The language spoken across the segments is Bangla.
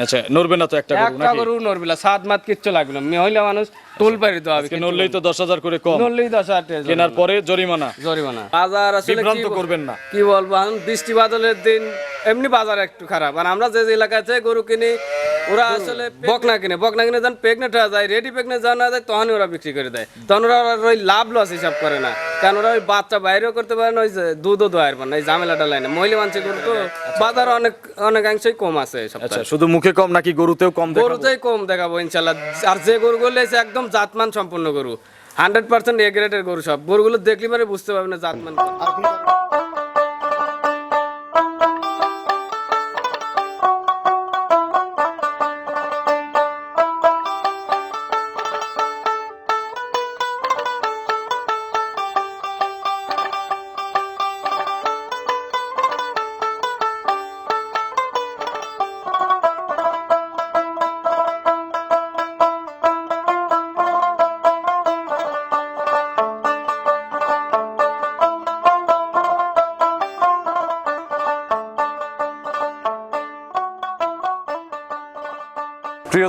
আচ্ছা নড়বে না তো একটা গরু একটা গরু নড়বিলা সাত মাত কিচ্ছু লাগল মহিলা মানুষ তুল পারি তো আজকে নড়লেই তো দশ হাজার করে কম। নড়লেই দশ টাকা কেনার পরে জরিমানা। জরিমানা। বাজার আসলে বিভ্রান্ত করবেন না। কি বলব বৃষ্টি বাদলের দিন এমনি বাজার একটু খারাপ। আর আমরা যে যে থেকে গরু কিনি ওরা আসলে বকনা কিনে। বকনা কিনে যখন প্রেগনেন্ট হয়ে যায় রেডি প্রেগনেন্ট যখন হয়ে যায় তখনই ওরা বিক্রি করে দেয়। তখন ওরা ওই লাভ লস হিসাব করে না। কারণ ওরা ওই বাচ্চা বাইরেও করতে পারে না ওই যে দুধও দোয়ার পারে না এই ঝামেলাটা লাইনে। মহিলা মানুষের গরু তো বাজার অনেক অনেকাংশই কম আছে আচ্ছা শুধু মুখে কম নাকি গরুতেও কম? গরুতেই কম দেখাবো ইনশাল্লাহ। আর যে গরুগুলো এসে একদম জাতমান সম্পূর্ণ গরু। হান্ড্রেড পার্সেন্ট এগ্রেটের গরু সব। গরুগুলো দেখলে মানে বুঝতে পারবে না জাতমান।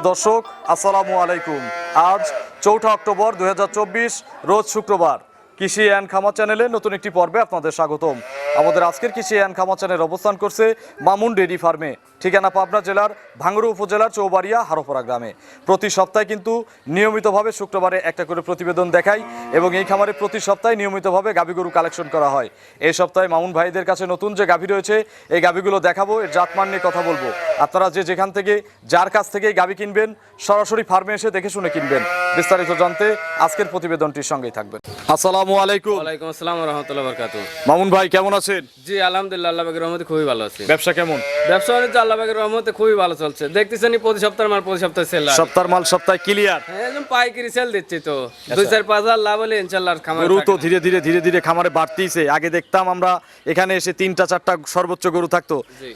প্রিয় দর্শক, আসসালামু আলাইকুম। আজ চৌঠা অক্টোবর দু হাজার চব্বিশ, রোজ শুক্রবার। কৃষি অ্যান্ড খামা চ্যানেলে নতুন একটি পর্বে আপনাদের স্বাগতম। আমাদের আজকের কৃষি অ্যান্ড খামা চ্যানেল অবস্থান করছে মামুন ডেরি ফার্মে। ঠিকানা পাবনা জেলার ভাঙ্গুরু উপজেলার চৌবাড়িয়া হারোপাড়া গ্রামে। প্রতি সপ্তাহে কিন্তু নিয়মিতভাবে শুক্রবারে একটা করে প্রতিবেদন দেখাই এবং এই খামারে প্রতি সপ্তাহে নিয়মিতভাবে গাভী গরু কালেকশন করা হয়। এই সপ্তাহে মামুন ভাইদের কাছে নতুন যে গাভী রয়েছে এই গাভীগুলো দেখাবো এর জাতমান নিয়ে কথা বলব। আপনারা যে যেখান থেকে যার কাছ থেকে গাভী কিনবেন সরাসরি ফার্মে এসে দেখে শুনে কিনবেন। বিস্তারিত জানতে আজকের প্রতিবেদনটির সঙ্গেই থাকবেন। আসসালামু আলাইকুম। ওয়ালাইকুম আসসালাম রহমতুল্লাহ বরকাত মামুন ভাই কেমন আছেন? জি আলহামদুলিল্লাহ আল্লাহ রহমতে খুবই ভালো আছে। ব্যবসা কেমন? ব্যবসা আল্লাহ রহমতে খুবই ভালো চলছে। দেখতেছেন প্রতি সপ্তাহে মাল প্রতি সপ্তাহে সেল সপ্তাহ মাল সপ্তাহে ক্লিয়ার হ্যাঁ একদম পাইকারি সেল দিচ্ছি তো। দুই চার পাঁচ হাজার লাভ হলে ইনশাল্লাহ খামার গরু তো ধীরে ধীরে ধীরে ধীরে খামারে বাড়তিছে। আগে দেখতাম আমরা এখানে এসে তিনটা চারটা সর্বোচ্চ গরু থাকতো।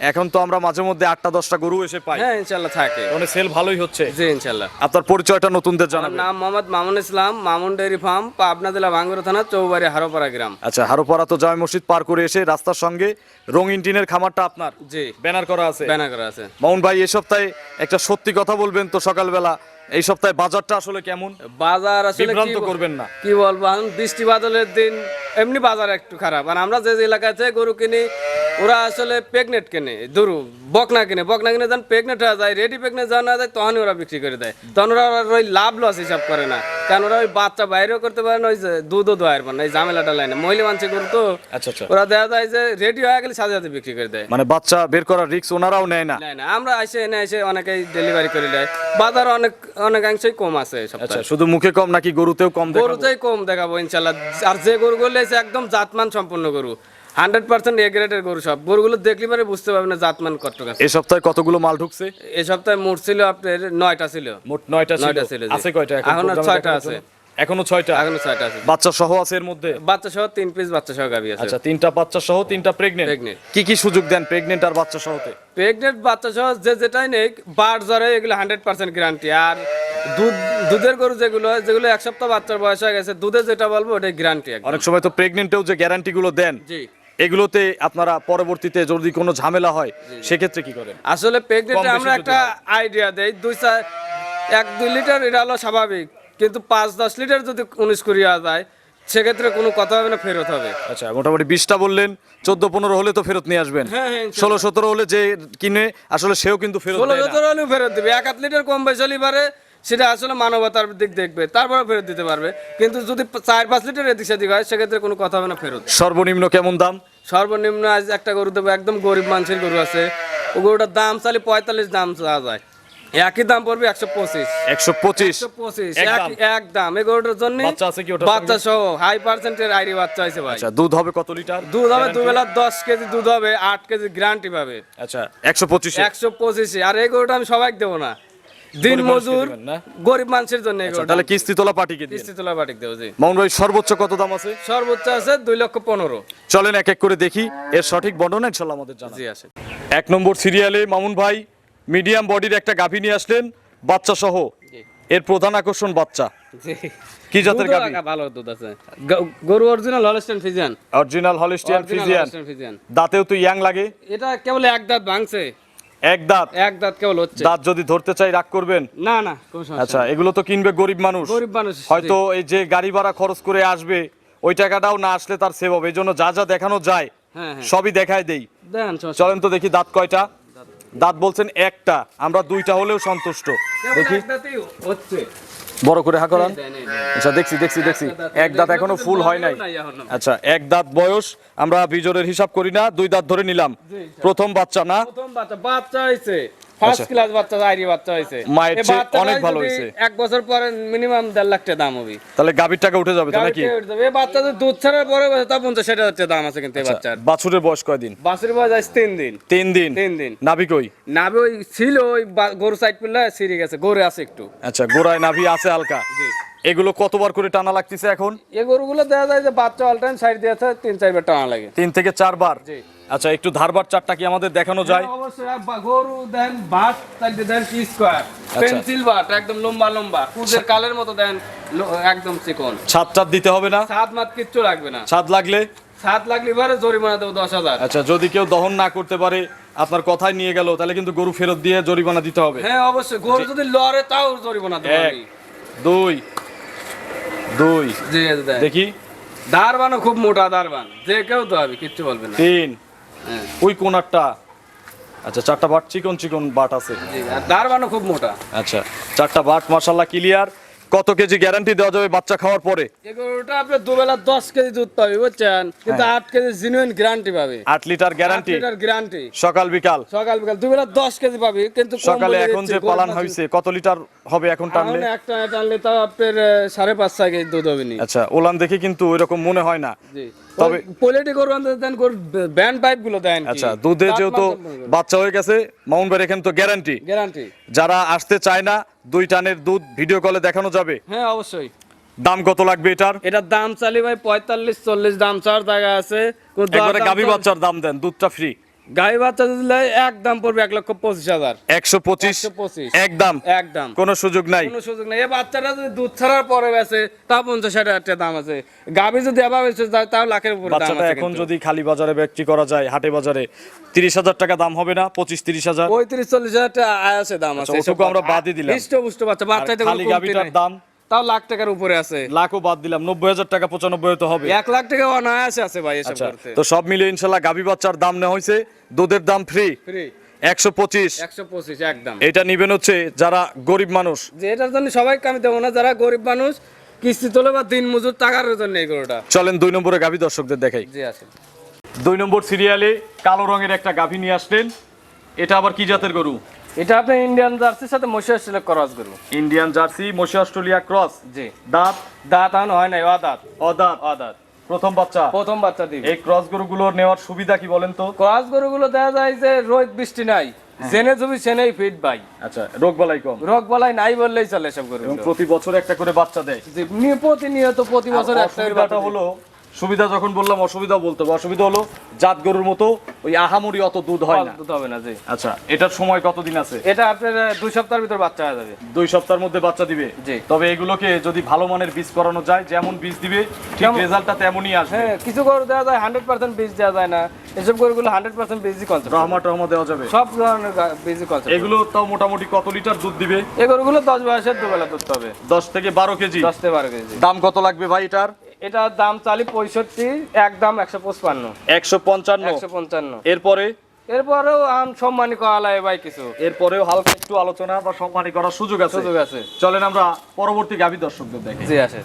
এখন তো আমরা মাঝে মধ্যে আটটা দশটা গরু এসে পাই। হ্যাঁ ইনশাল্লাহ থাকে। মানে সেল ভালোই হচ্ছে। জি ইনশাল্লাহ। আপনার পরিচয়টা নতুনদের জানাবেন। নাম মোহাম্মদ মামুন ইসলাম মামুন ডেয়ারি ফার্ম পাবনা জেলা ভাঙ্গুর থানা চৌবাড়ি হারোপাড়া গ্রাম। আচ্ছা হারোপাড়া তো জয় মসজিদ পার করে এসে রাস্তার সঙ্গে রঙিন টিনের খামারটা আপনার। জি। ব্যানার করা আছে। ব্যানা করা আছে। মামুন ভাই এই সপ্তাহে একটা সত্যি কথা বলবেন তো সকালবেলা। এই সপ্তাহে বাজারটা আসলে কেমন? বাজার আসলে কি বিভ্রান্ত করবেন না। কি বলব বৃষ্টি বাদলের দিন এমনি বাজার একটু খারাপ। আর আমরা যে এলাকায় থেকে গরু কিনি ওরা আসলে প্রেগনেন্ট কেনে? দরু বকনা কিনে। বকনা কিনে যখন প্রেগনেন্ট হয়ে যায় রেডি প্রেগনেন্ট যখন হয়ে যায় তখনই ওরা বিক্রি করে দেয়। তখন ওরা ওই লাভ লস হিসাব করে না। কারণ ওরা ওই বাচ্চা বাইরেও করতে পারে না ওই যে দুধও দোয়ার পারে না এই ঝামেলাটা লাইনে মহিলা মানুষের গরু তো আচ্ছা আচ্ছা। ওরা দেখা যায় যে রেডি হয়ে গেলে সাথে সাথে বিক্রি করে দেয়। মানে বাচ্চা বের করার রিস্ক ওনারাও নেয় না। না। আমরা এসে এনে এসে অনেকেই ডেলিভারি করে দেয়। বাজার অনেক অনেকাংশই কম আছে সপ্তাহে। আচ্ছা শুধু মুখে কম নাকি গরুতেও কম? গরুতেই কম দেখাবো ইনশাল্লাহ। আর যে গরুগুলো এসে একদম জাতমান সম্পূর্ণ গরু। হান্ড্রেড পার্সেন্ট এ গ্রেডের গরু সব। গরুগুলো দেখলে পরে বুঝতে পারবে না জাতমান কত আছে এই সপ্তাহে কতগুলো মাল ঢুকছে? এই সপ্তাহে মোট ছিল আপনার নয়টা ছিল। মোট নয়টা নয়টা ছিল, আছে কয়টা এখন এখন আর প্রোগ্রামে ছয়টা আছে। এখনও ছয়টা? এখনও ছয়টা আছে। বাচ্চা সহ আছে এর মধ্যে? বাচ্চা সহ তিন পিস বাচ্চা সহ গাবি আছে। আচ্ছা তিনটা বাচ্চা সহ তিনটা প্রেগনেন্ট Pregnant। কি কি সুযোগ দেন প্রেগনেন্ট আর বাচ্চা সহতে প্রেগনেন্ট বাচ্চা সহ যে যেটাই নেই বার জ্বরে এগুলো হান্ড্রেড পার্সেন্ট গ্যারান্টি আর দুধ দুধের গরু যেগুলো যেগুলো এক সপ্তাহ বাচ্চার বয়স হয়ে গেছে দুধে যেটা বলব ওটাই গ্যারান্টি অনেক সময় তো প্রেগনেন্টেও যে গ্যারান্টি গুলো দেন জি। এগুলোতে আপনারা পরবর্তীতে যদি কোনো ঝামেলা হয় সেক্ষেত্রে কি করেন? আসলে প্রেগনেন্টে আমরা একটা আইডিয়া দেই দুই চার এক দুই লিটার এটা হলো স্বাভাবিক কিন্তু পাঁচ দশ লিটার যদি উনিশ করিয়া যায় সেক্ষেত্রে কোনো কথা হবে না ফেরত হবে। আচ্ছা মোটামুটি বিশটা বললেন চোদ্দ পনেরো হলে তো ফেরত নিয়ে আসবেন। হ্যাঁ হ্যাঁ ষোলো সতেরো হলে যে কিনে আসলে সেও কিন্তু ফেরত ষোলো সতেরো হলেও ফেরত দিবে এক আধ লিটার কম বেশি হলেই পারে সেটা আসলে মানবতার দিক দেখবে তারপরে ফেরত দিতে পারবে। কিন্তু যদি চার পাঁচ লিটার এদিক সেদিক হয় সেক্ষেত্রে কোনো কথা হবে না ফেরত। সর্বনিম্ন কেমন দাম? সর্বনিম্ন আজ একটা গরু দেবো একদম গরিব মানুষের গরু আছে। ও গরুটার দাম চালে পঁয়তাল্লিশ দাম চাওয়া যায়। একই দাম পড়বে একশো পঁচিশ। একশো পঁচিশ? পঁচিশ এক দাম। এই গরুটার জন্য বাচ্চা সহ হাই পার্সেন্টের আইডি বাচ্চা আছে ভাই। আচ্ছা দুধ হবে কত লিটার? দুধ হবে দুবেলা দশ কেজি দুধ হবে আট কেজি গ্যারান্টি পাবে। আচ্ছা একশো পঁচিশে? একশো পঁচিশে। আর এই গরুটা আমি সবাই দেবো না। দিন মজুর গরিব মানুষের জন্য গরুটা তাহলে কিস্তি তোলা দিন কিস্তি তোলা বাটিক দেবো জি। মামুন ভাই সর্বোচ্চ কত দাম আছে? সর্বোচ্চ আছে দুই লক্ষ পনেরো। চলেন এক এক করে দেখি এর সঠিক বর্ণনা ইনশাল্লাহ আমাদের জানা জি আসে এক নম্বর সিরিয়ালে মামুন ভাই মিডিয়াম বডির একটা গাভী নিয়ে আসলেন বাচ্চা সহ এর প্রধান আকর্ষণ বাচ্চা। কি জাতের গাভী? ভালো দুধ আছে। গরু original Holstein Friesian original Holstein Friesian দাঁতেও তো ইয়াং লাগে। এটা কেবল এক দাঁত ভাঙছে। এক দাঁত? এক দাঁত কেবল হচ্ছে। দাঁত যদি ধরতে চাই রাগ করবেন? না না কোনো সমস্যা আচ্ছা এগুলো তো কিনবে গরিব মানুষ। গরিব মানুষ হয়তো এই যে গাড়ি ভাড়া খরচ করে আসবে ওই টাকাটাও না আসলে তার সেভ হবে। এই জন্য যা যা দেখানো যায় হ্যাঁ হ্যাঁ। সবই দেখায় দেই। চলেন তো দেখি দাঁত কয়টা? দাঁত বলছেন একটা। আমরা দুইটা হলেও সন্তুষ্ট। দেখি। হচ্ছে। বড় করে হা করান। আচ্ছা দেখছি দেখছি দেখছি। এক দাঁত এখনও ফুল হয় নাই। আচ্ছা এক দাঁত বয়স আমরা বিজোরের হিসাব করি না দুই দাঁত ধরে নিলাম। প্রথম বাচ্চা না? প্রথম বাচ্চা বাচ্চা হয়েছে ফার্স্ট আচ্ছা। ক্লাস বাচ্চা আইরি বাচ্চা হয়েছে। মায়ের এই অনেক ভালো হয়েছে। এক বছর পরে মিনিমাম দেড় লাখ টাকা দাম হবে। তাহলে গাভীর টাকা উঠে যাবে নাকি? উঠে যাবে। এই বাচ্চা তো দুধ ছাড়ার পরে তা পঞ্চাশ ষাট হাজার টাকা দাম আছে কিন্তু এই বাচ্চার। বাছুরের বয়স কয়দিন বাছুর বয়স আজ তিন দিন। তিন দিন? তিন দিন। নাভি কই? নাভি ওই ছিল ওই গরু সাইড পিল্লা সিরে গেছে গরু আছে একটু। আচ্ছা গোড়ায় নাভি আছে হালকা। জি। এগুলো কতবার করে টানা লাগতেছে এখন? এই গরুগুলো দেখা যায় যে বাচ্চা অল টাইম সাইড দিয়েছে তিন চারবার টানা লাগে। তিন থেকে চারবার। আচ্ছা একটু ধারবার চারটা কি আমাদের দেখানো যায়? অবশ্যই গরু দেন তাইলে দেন কি স্কোয়ার পেন্সিল বাট একদম লম্বা লম্বা। কুজের কালের মতো দেন একদম চিকন। ছাদ টাদ দিতে হবে না? সাত মাত কিচ্ছু লাগবে না। ছাদ লাগলে? সাত লাগলে এবারে জরিমানা দেবো দশ হাজার। আচ্ছা যদি কেউ দহন না করতে পারে আপনার কথায় নিয়ে গেল তাহলে কিন্তু গরু ফেরত দিয়ে জরিমানা দিতে হবে। হ্যাঁ অবশ্যই। গরু যদি লড়ে তাও জরিমানা দেবো দুই দুই। জি দেখি। দারবানও খুব মোটা দারবান। যে কেউ তো হবে কিচ্ছু বলবে না। তিন। হ্যাঁ। ওই কোনারটা। আচ্ছা চারটা বাট চিকন চিকন বাট আছে। জি আর দারবানও খুব মোটা। আচ্ছা চারটা বাট মাসাল্লাহ ক্লিয়ার। কত কেজি গ্যারান্টি দেওয়া যাবে বাচ্চা খাওয়ার পরে? এগুলোটা আপনি দুবেলা দশ কেজি দুধ পাবে বুঝছেন? কিন্তু হ্যাঁ। আট কেজি জেনুইন গ্যারান্টি পাবে। আট লিটার গ্যারান্টি গ্যারান্টি সকাল বিকাল? সকাল বিকাল দুবেলা দশ কেজি পাবে কিন্তু সকালে এখন যে পালন হয়েছে কত লিটার হবে এখন টানলে? এখন একটা টানলে তাও আপনার আহ, সাড়ে পাঁচ ছয় কেজি দুধ হবে নি আচ্ছা ওলান দেখে কিন্তু ওইরকম মনে হয় না। জি। তবে- তবে পোলেটি গরু দেন গরু ব্যান্ড পাইপগুলো দেন আচ্ছা দুধে যেহেতু বাচ্চা হয়ে গেছে মাউন্ট বের এখানে তো গ্যারান্টি গ্যারান্টি যারা আসতে চায় না দুই টানের দুধ ভিডিও কলে দেখানো যাবে। হ্যাঁ অবশ্যই। দাম কত লাগবে এটার? এটার দাম চালি ভাই পঁয়তাল্লিশ চল্লিশ দাম চার জায়গা আছে। গাভী বাচ্চার দাম দেন দুধটা ফ্রি গাভী বাচ্চা দিলে এক দাম পড়বে এক লক্ষ পঁচিশ হাজার। একশো পঁচিশ? একশো পঁচিশ। এক দাম? এক দাম। কোনো সুযোগ নাই? কোনো সুযোগ নেই। এই বাচ্চাটা যদি দুধ ছাড়ার পরে বেছে তা পঞ্চাশ হাজার টাকা দাম আছে। গাভী যদি আবার যায় তাও লাখের উপরে বাচ্চাটা এখন যদি খালি বাজারে বিক্রি করা যায় হাটে বাজারে তিরিশ হাজার টাকা দাম হবে না? পঁচিশ তিরিশ হাজার? পঁয়ত্রিশ চল্লিশ হাজার টাকা আছে দাম আছে। আচ্ছা, ওটুকু আমরা বাদই দিলাম। হিষ্ট পুষ্ট বাচ্চা বাচ্চাতে আর খালি গাভীটার দাম? তাও লাখ টাকার উপরে আছে। লাখও বাদ দিলাম নব্বই হাজার টাকা পঁচানব্বই তো হবে। এক লাখ টাকা অনায়াসে আছে ভাই এসব আচ্ছা করতে। তো সব মিলিয়ে ইনশাল্লাহ গাভী বাচ্চার দাম নেওয়া হয়েছে দুধের দাম ফ্রি ফ্রি একশো পঁচিশ। একশো পঁচিশ একদম। এটা নিবেন হচ্ছে যারা গরিব মানুষ। যে এটার জন্য সবাই আমি দেবো না যারা গরিব মানুষ কিস্তি তোলে বা দিন মজুর টাকার জন্য এই গরুটা। চলেন দুই নম্বরে গাভী দর্শকদের দেখাই। জি আছে দুই নম্বর সিরিয়ালে কালো রঙের একটা গাভী নিয়ে আসলেন। এটা আবার কি জাতের গরু? এটা আপনি ইন্ডিয়ান জার্সির সাথে মশিয়া সিলেক্ট ক্রস গরু ইন্ডিয়ান জার্সি মশি অস্ট্রেলিয়া ক্রস জি। দাঁত? দাঁত এখন হয় নাই অদাঁত। অদাঁত। অদাঁত। প্রথম বাচ্চা? প্রথম বাচ্চা দিবে। এই ক্রস গরুগুলোর নেওয়ার সুবিধা কি বলেন তো? ক্রস গরুগুলো দেখা যায় যে রোদ বৃষ্টি নাই। জেনে জমি সেনেই ফিট ভাই। আচ্ছা রোগ বালাই কম? রোগ বালাই নাই বললেই চলে সব গরু প্রতি বছর একটা করে বাচ্চা দেয়? প্রতিনিয়ত প্রতি বছর একটা অসুবিধাটা হলো সুবিধা যখন বললাম অসুবিধা বলতে হবে। অসুবিধা হলো জাত গরুর মতো ওই আহামরি অত দুধ হয় না। দুধ হবে না জি। আচ্ছা এটার সময় কতদিন আছে? এটা আপনার দুই সপ্তাহের ভিতর বাচ্চা হয়ে যাবে। দুই সপ্তাহের মধ্যে বাচ্চা দিবে? জি। তবে এগুলোকে যদি ভালো মানের বীজ করানো যায় যেমন বীজ দিবে ঠিক রেজাল্টটা তেমনই আসবে। হ্যাঁ কিছু গরু দেওয়া যায় হান্ড্রেড পার্সেন্ট বীজ দেওয়া যায় না। এসব গরুগুলো হান্ড্রেড পার্সেন্ট বীজই কনসেপ্ট রহমা টহমা দেওয়া যাবে। সব ধরনের বীজই কনসেপ্ট এগুলো তাও মোটামুটি কত লিটার দুধ দিবে? এই গরুগুলো দশ বয়সের দুবেলা দুধ হবে। দশ থেকে বারো কেজি। দশ থেকে বারো কেজি। দাম কত লাগবে ভাই এটার? এটার দাম চালি পঁয়ষট্টি এক দাম একশো পঁচপান্ন। একশো পঞ্চান্ন। একশো পঞ্চান্ন। এরপরে? এরপরেও আম সম্মানী করা লাগে ভাই কিছু। এরপরেও হালকা একটু আলোচনা বা সম্মানী করার সুযোগ আছে। সুযোগ আছে। চলেন আমরা পরবর্তী গাভী দর্শকদের দেখি। জি আছে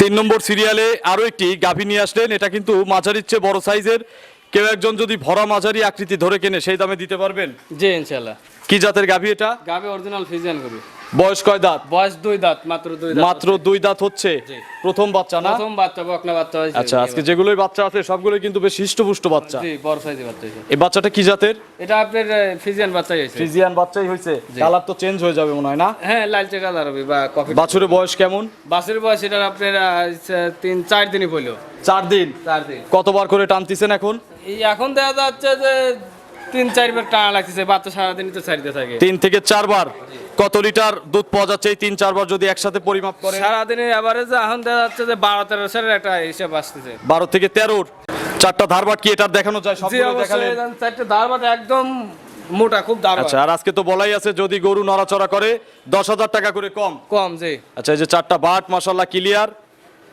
তিন নম্বর সিরিয়ালে আরও একটি গাভী নিয়ে আসলেন। এটা কিন্তু মাঝারির চেয়ে বড় সাইজের। কেউ একজন যদি ভরা মাঝারি আকৃতি ধরে কেনে সেই দামে দিতে পারবেন? জি ইনশাল্লাহ কি জাতের গাভী এটা? গাবে অরিজিনাল ফিজিয়ান গরু বয়স কয় দাঁত? বয়স দুই দাঁত মাত্র দুই দাঁত মাত্র দুই দাঁত হচ্ছে? প্রথম বাচ্চা না? প্রথম বাচ্চা বকনা বাচ্চা হয়েছে। আচ্ছা আজকে যেগুলোই বাচ্চা আছে সবগুলোই কিন্তু বেশ হৃষ্টপুষ্ট বাচ্চা। জি বড় সাইজের বাচ্চা হয়েছে। এই বাচ্চাটা কি জাতের? এটা আপনার ফিজিয়ান বাচ্চাই হয়েছে। ফ্রিজিয়ান বাচ্চাই হয়েছে। কালার তো চেঞ্জ হয়ে যাবে মনে হয় না? হ্যাঁ লালচে কালার হবে বা কফি বাছুরের বয়স কেমন? বাসের বয়স এটা আপনার তিন চার দিনই পড়ল। চার দিন। চার দিন। কতবার করে টানতেছেন এখন? এই এখন দেখা যাচ্ছে যে তিন চারবার টানা লাগতেছে বাচ্চা সারাদিনই তো ছাড়িতে থাকে। তিন থেকে চারবার। কত লিটার দুধ পাওয়া যাচ্ছে এই তিন চারবার যদি একসাথে পরিমাপ করে সারাদিনের অ্যাভারেজ এখন দেখা যাচ্ছে যে বারো তেরো সালের একটা হিসাব আসতেছে। বারো থেকে তেরোর। চারটা ধারবাট কি এটার দেখানো যায়? জি অবশ্যই এই দেন চারটে ধারবাট একদম মোটা খুব ধারবাট। আচ্ছা আর আজকে তো বলাই আছে যদি গরু নড়াচড়া করে দশ হাজার টাকা করে কম। কম জি। আচ্ছা এই যে চারটা বাট মাসাল্লাহ ক্লিয়ার।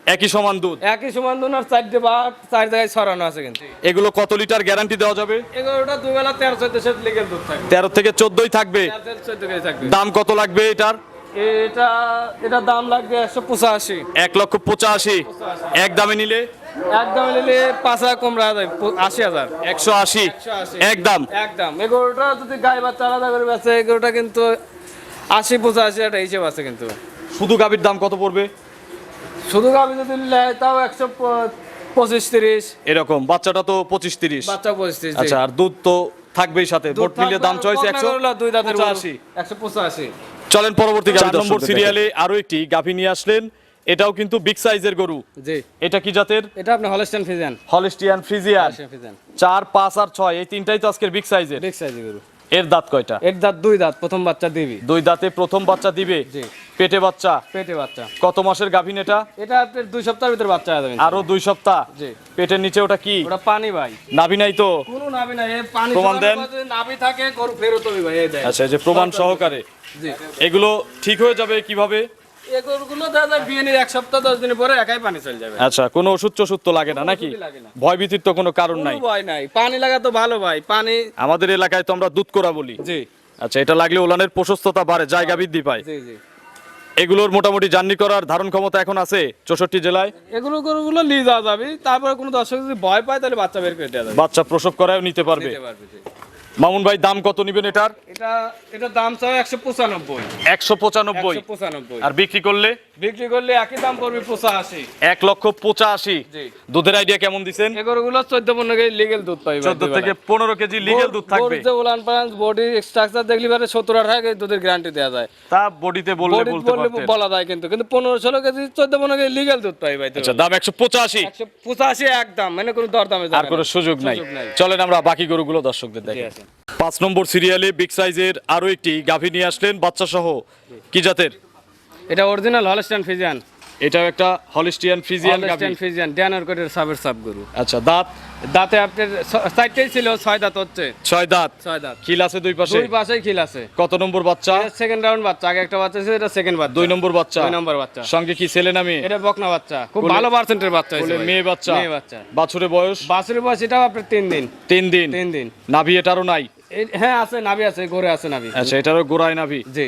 একই সমান দুধ? একই সমান দুধ আর চারটে বাট চার জায়গায় ছড়ানো আছে কিন্তু। এগুলো কত লিটার গ্যারান্টি দেওয়া যাবে? এগারোটা দুই বেলা তেরো চোদ্দ লিগেল দুধ থাকবে। তেরো থেকে চোদ্দই থাকবে? দাম কত লাগবে এটার? এটা এটা দাম লাগবে একশো পঁচাশি। এক লক্ষ পঁচাশি। এক দামে নিলে? একদম নিলে পাঁচ হাজার কম রাখা যায় আশি হাজার। একশো আশি। এক দাম? একদম এগারোটা যদি গায়ে বাচ্চা আলাদা করে বেচে এগারোটা কিন্তু আশি পঁচাশি একটা হিসেব আছে কিন্তু। শুধু গাভীর দাম কত পড়বে? শুধু গাবি যদি নেয় তাও একশো পঁচিশ তিরিশ। এরকম বাচ্চাটা তো পঁচিশ তিরিশ। বাচ্চা পঁচিশ তিরিশ আচ্ছা আর দুধ তো থাকবেই সাথে। ভোট মিলিয়ে দাম চয়েছে একশো দুই দাঁতের পঁচাশি। একশো পঁচাশি। চলেন পরবর্তী চার নম্বর সিরিয়ালে আরও একটি গাভী নিয়ে আসলেন। এটাও কিন্তু বিগ সাইজের গরু। জি। এটা কি জাতের? এটা আপনি Holstein Friesian Holstein Friesian Friesian চার পাঁচ আর ছয় এই তিনটাই তো আজকের বিগ সাইজের বিগ সাইজের গরু। এর দাঁত কয়টা? এর দাঁত দুই দাঁত প্রথম বাচ্চা দিবি। দুই দাঁতে প্রথম বাচ্চা দিবে? জি। পেটে বাচ্চা? পেটে বাচ্চা। কত মাসের গাভিন এটা? এটা আপনার দুই সপ্তাহের ভিতরে বাচ্চা হয়ে যাবে আরও দুই সপ্তাহ? জি। পেটের নিচে ওটা কি? ওটা পানি ভাই। নাভি নাই তো? কোনো নাবি নাই পানি প্রমাণ দেন। নাভি থাকে গরু ফেরত হবে ভাই এই আচ্ছা এই যে প্রমাণ সহকারে। জি। এগুলো ঠিক হয়ে যাবে কীভাবে? এই গরুগুলো দাদা বিয়ে নিয়ে এক সপ্তাহ দশ দিনের পরে একাই পানি চলে যাবে। আচ্ছা কোনো ওষুধ টষুধ তো লাগে না নাকি? ওষুধই লাগে না। ভয় ভীতির তো কোনো কারণ নাই। ভয় নাই। পানি লাগা তো ভালো ভাই পানি আমাদের এলাকায় তো আমরা দুধ করা বলি। জি। আচ্ছা এটা লাগলে ওলানের প্রশস্ততা বাড়ে জায়গা বৃদ্ধি পায়। জি জি। এগুলোর মোটামুটি জার্নি করার ধারণ ক্ষমতা এখন আছে চৌষট্টি জেলায়? এগুলো গরুগুলো নিয়ে যাওয়া যাবে। তারপরে কোনো দর্শক যদি ভয় পায় তাহলে বাচ্চা বের করে দেওয়া যাবে। বাচ্চা প্রসব করায় নিতে পারবে। মামুন ভাই দাম কত নিবেন এটার? এটা এটা দাম একশো পঁচানব্বই। একশো পঁচানব্বই। পঁচানব্বই। আর বিক্রি করলে? বিক্রি করলে একই দাম পড়বে পঁচাশি। এক লক্ষ পঁচাশি। দুধের আইডিয়া কেমন দিছেন? এ চোদ্দ পনেরো কেজি লিগেল দুধ পাইবে চোদ্দ থেকে পনেরো কেজি লিগেল দুধ থাকবে। যে উলান পালান বডি স্ট্রাকচার দেখলি পারে সত্তর আঠারো কেজি দুধের গ্যারান্টি দেওয়া যায়। তা বডিতে বললে বলতে পারতেন। বলা যায় কিন্তু কিন্তু পনেরো ষোলো কেজি চোদ্দ পনেরো কেজি লিগেল দুধ পাই ভাই আচ্ছা দাম একশো পঁচাশি। একশো পঁচাশি একদম মানে কোনো দর দামে আর কোনো সুযোগ নাই। চলেন আমরা বাকি গরুগুলো দর্শকদের দেখি। পাঁচ নম্বর সিরিয়ালে বিগ সাইজের আরও একটি গাভী নিয়ে আসলেন বাচ্চা সহ কি জাতের? এটা অরিজিনাল হলস্টান ফিজিয়ান এটাও একটা হলিস্টিয়ান ফ্রিজিয়ান গাভী। হলস্টাইন ফিজিয়ান ড্যানার কোটের সাবের সাব গরু আচ্ছা দাঁত? দাঁতে আপনার চারটেই ছিল ছয় দাঁত হচ্ছে। ছয় দাঁত? ছয় দাঁত। খিল আছে দুই পাশে? দুই পাশেই খিল আছে। কত নম্বর বাচ্চা? সেকেন্ড রাউন্ড বাচ্চা আগে একটা বাচ্চা ছিল এটা সেকেন্ড বাচ্চা। দুই নম্বর বাচ্চা? দুই নম্বর বাচ্চা। সঙ্গে কি ছেলে নামে এটা বকনা বাচ্চা। খুব ভালো পার্সেন্টের বাচ্চা হয়েছে মেয়ে বাচ্চা। মেয়ে বাচ্চা। বাছুরে বয়স? বাছুরের বয়স এটাও আপনার তিন দিন। তিন দিন? তিন দিন। নাভি এটারও নাই? হ্যাঁ আছে নাভি আছে গড়ে আছে নাভি। আচ্ছা এটারও গোড়ায় নাভি? জি।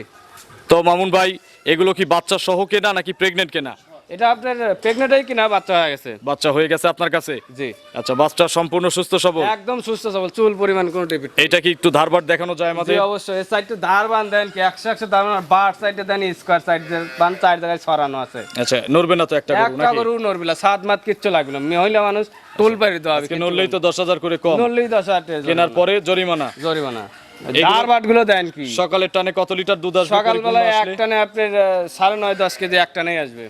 তো মামুন ভাই এগুলো কি বাচ্চা সহ কেনা নাকি প্রেগনেন্ট কেনা? এটা আপনার প্রেগনেন্টই কিনা বাচ্চা হয়ে গেছে। বাচ্চা হয়ে গেছে আপনার কাছে? জি। আচ্ছা বাচ্চা সম্পূর্ণ সুস্থ সবল? একদম সুস্থ সবল চুল পরিমাণ কোনো টিপিট এটা কি একটু ধারবার দেখানো যায় আমাদের? অবশ্যই এই সাইডটা ধার বান দেন কি একশো একশো ধার বান বার সাইডে দেন স্কোয়ার সাইড বান চার জায়গায় ছড়ানো আছে। আচ্ছা নড়বে না তো একটা গরু একটা নাকি? নড়বিলা সাত মাত কিচ্ছু লাগবে না। মহিলা মানুষ টুল পারি হবে আজকে নড়লেই তো দশ হাজার করে কম। নড়লেই দশ হাজার টাকা কেনার পরে জরিমানা। জরিমানা। দেন কি? টানে কত লিটার দুধ আসবে? এক টানে আপনার সাড়ে নয় দশ কেজি এক টানেই আসবে।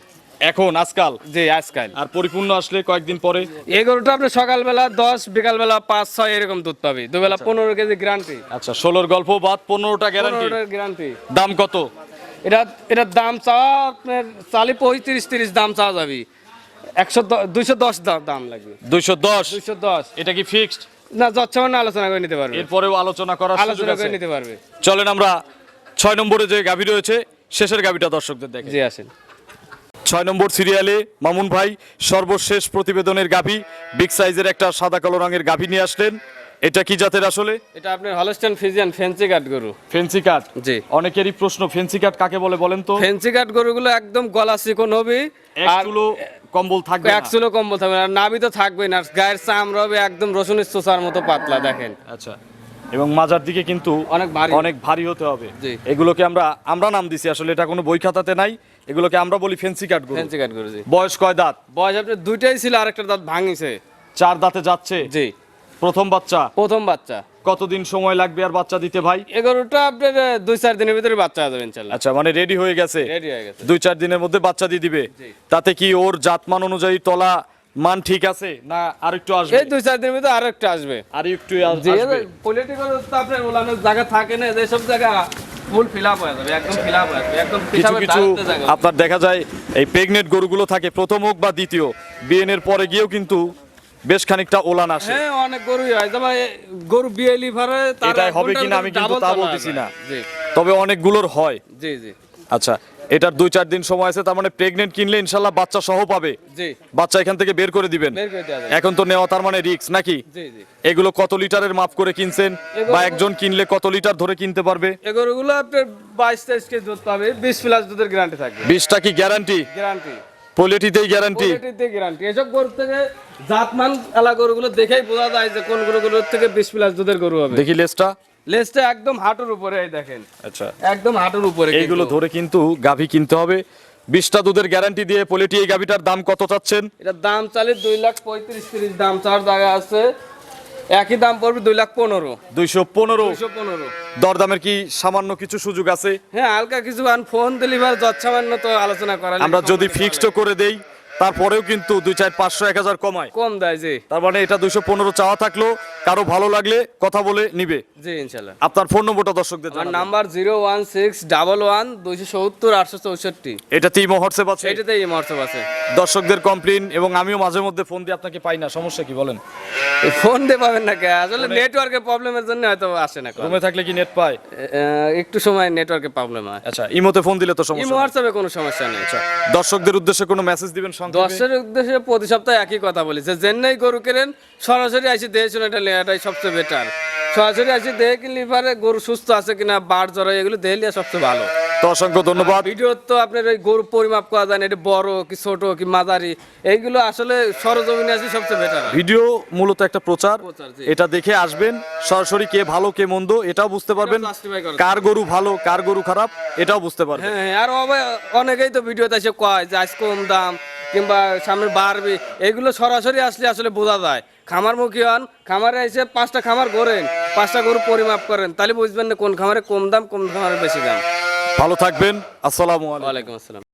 এখন আজকাল? জি আজকাল। আর পরিপূর্ণ আসলে কয়েকদিন পরে? এই গরুটা আপনি সকালবেলা দশ বিকালবেলা পাঁচ ছয় এরকম দুধ পাবে। দুবেলা পনেরো কেজি গ্যারান্টি। আচ্ছা ষোলোর গল্প বাদ পনেরোটা গ্যারান্টি। গ্যারান্টি। দাম কত? এটা এটার দাম চাওয়া আপনার চালি পঁয়ত্রিশ তিরিশ দাম চাওয়া যাবে। একশো দুইশো দশ দাম লাগবে। দুইশো দশ? দুইশো দশ। এটা কি ফিক্সড না যচ্ছে মানে আলোচনা করে নিতে পারবে। এরপরেও আলোচনা করার আলোচনা করে নিতে পারবে। চলেন আমরা ছয় নম্বরে যে গাভী রয়েছে শেষের গাভীটা দর্শকদের দেখে। জি আসেন। ছয় নম্বর সিরিয়ালে মামুন ভাই সর্বশেষ প্রতিবেদনের গাভী বিগ সাইজের একটা সাদা কালো রঙের গাভী নিয়ে আসলেন। এটা কি জাতের আসলে? এটা আপনার হলস্টেন ফিজিয়ান ফেন্সি কাট গরু। ফেন্সি কাট জি। অনেকেরই প্রশ্ন ফেন্সি কাট কাকে বলে বলেন তো? ফেন্সি কাট গরুগুলো একদম গলা চিকন হবে। আর কম্বল থাকবে। এক চুলো কম্বল থাকবে। আর নাভি তো থাকবে না। গায়ের চামড়া হবে একদম রসুনের চোষার মতো পাতলা দেখেন। আচ্ছা। এবং মাজার দিকে কিন্তু অনেক ভারী। অনেক ভারী হতে হবে। জি। এগুলোকে আমরা আমরা নাম দিছি আসলে এটা কোনো বই খাতাতে নাই। এগুলোকে আমরা বলি ফেন্সি কাট গরু। ফেন্সি কাট গরু জি। বয়স কয় দাঁত? বয়স আপনার দুইটাই ছিল আরেকটা দাঁত ভাঙিছে। চার দাঁতে যাচ্ছে? জি। প্রথম বাচ্চা? প্রথম বাচ্চা। কতদিন সময় লাগবে আর বাচ্চা দিতে ভাই? এই গরুটা আপনার দুই চার দিনের ভিতরে বাচ্চা যাবে ইনশাল্লাহ। আচ্ছা মানে রেডি হয়ে গেছে? রেডি হয়ে গেছে। দুই চার দিনের মধ্যে বাচ্চা দিয়ে দিবে? তাতে কি ওর জাতমান অনুযায়ী তলা মান ঠিক আছে না আর একটু আসবে? এই দুই চার দিনের ভিতরে আরও একটা আসবে আর একটু আসবে। পলিটিক্যাল তো আপনার ওলানোর জায়গা থাকে না যেসব জায়গা ফুল ফিল আপ হয়ে যাবে একদম ফিল আপ হয়ে যাবে একদম কিছু কিছু আপনার দেখা যায় এই প্রেগনেন্ট গরুগুলো থাকে প্রথম হোক বা দ্বিতীয় বিএনের পরে গিয়েও কিন্তু বেশ খানিকটা ওলান আসে। হ্যাঁ অনেক গরুই হয়। তবে গরু বিয়ে লিভারে এটাই হবে কিনা আমি কিন্তু তা বলতেছি না। তবে অনেকগুলোর হয়। জি জি। আচ্ছা এটার দুই চার দিন সময় আছে তার মানে প্রেগনেন্ট কিনলে ইনশাল্লাহ বাচ্চা সহ পাবে। বাচ্চা এখান থেকে বের করে দিবেন। এখন তো নেওয়া তার মানে রিক্স নাকি? এগুলো কত লিটারের মাপ করে কিনছেন? বা একজন কিনলে কত লিটার ধরে কিনতে পারবে? এই গরুগুলো আপনার বাইশ তেইশ কেজি দুধ পাবে বিশ প্লাস দুধের গ্যারান্টি থাকবে। বিশটা কি গ্যারান্টি গ্যারান্টি পোলেটিতেই গ্যারান্টি কোয়ালিটিতে গ্যারান্টি এসব গরু থেকে জাতমান আলা গরুগুলো দেখেই বোঝা যায় যে কোন গরুগুলোর থেকে বিশ প্লাস দুধের গরু হবে। দেখি লেসটা লেজটা একদম হাঁটুর উপরে এই দেখেন। আচ্ছা। একদম হাঁটুর উপরে। এইগুলো ধরে কিন্তু গাভী কিনতে হবে। বিশটা দুধের গ্যারান্টি দিয়ে পোলিটি এই গাভীটার দাম কত চাচ্ছেন? এটার দাম চালে দুই লাখ পঁয়ত্রিশ তিরিশ দাম চার জায়গা আছে। একই দাম পড়বে দুই লাখ পনেরো। দুইশো পনেরো। দুইশো পনেরো। দরদামের কি সামান্য কিছু সুযোগ আছে? হ্যাঁ হালকা কিছু ফোন ডেলিভার যৎসামান্য তো আলোচনা করা আমরা যদি ফিক্সড করে দেই তারপরেও কিন্তু দুই চার পাঁচশো এক হাজার কমায়। কম দেয় জি। তার মানে এটা দুইশো পনেরো চাওয়া থাকল কারও ভালো লাগলে কথা বলে নিবে। জি ইনশাল্লাহ। আপনার ফোন নম্বরটা দর্শকদের আমার number zero one six double one দুইশো সত্তর আটশো চৌষট্টি। এটাতে ইমো হোয়াটসঅ্যাপ আছে? এইটাতেই হোয়াটসঅ্যাপ আছে। দর্শকদের কমপ্লেন এবং আমিও মাঝে মধ্যে ফোন দিয়ে আপনাকে পাই না সমস্যা কি বলেন? ফোন দিয়ে পাবেন না কে? আসলে নেটওয়ার্কের প্রবলেমের জন্য হয়তো আসে না। রুমে থাকলে কি নেট পায়? একটু সময় নেটওয়ার্কের প্রবলেম হয়। আচ্ছা ইমোতে ফোন দিলে তো সমস্যা নেই। হোয়াটসঅ্যাপে কোনো সমস্যা নেই। দর্শকদের উদ্দেশ্যে কোনো মেসেজ দিবেন উদ্দেশ্যে প্রতি সপ্তাহে একই কথা বলি যে জেন্নাই গরু কেনেন সরাসরি আসি শুনে এটা নেওয়াটাই সবচেয়ে বেটার সরাসরি আসি কিনলে পারে গরু সুস্থ আছে কিনা বার জ্বর এগুলো সবচেয়ে ভালো। তো অসংখ্য ধন্যবাদ। ভিডিও তো আপনার ওই গরু পরিমাপ করা যায় না এটা বড় কি ছোট কি মাঝারি এইগুলো আসলে সরজমিনে আসি সবচেয়ে বেটার ভিডিও মূলত একটা প্রচার এটা দেখে আসবেন সরাসরি কে ভালো কে মন্দ এটাও বুঝতে পারবেন। কার গরু ভালো কার গরু খারাপ এটাও বুঝতে পারবেন। হ্যাঁ হ্যাঁ, আর অনেকেই তো ভিডিওতে এসে কয় যে আজ কম দাম কিংবা সামনে বাড়বে এগুলো সরাসরি আসলে আসলে বোঝা যায়। খামার মুখী হন খামারে এসে পাঁচটা খামার গড়েন পাঁচটা গরু পরিমাপ করেন তাহলে বুঝবেন না কোন খামারে কম দাম কোন খামারে বেশি দাম। ভালো থাকবেন আসসালামু আলাইকুম। আসসালাম।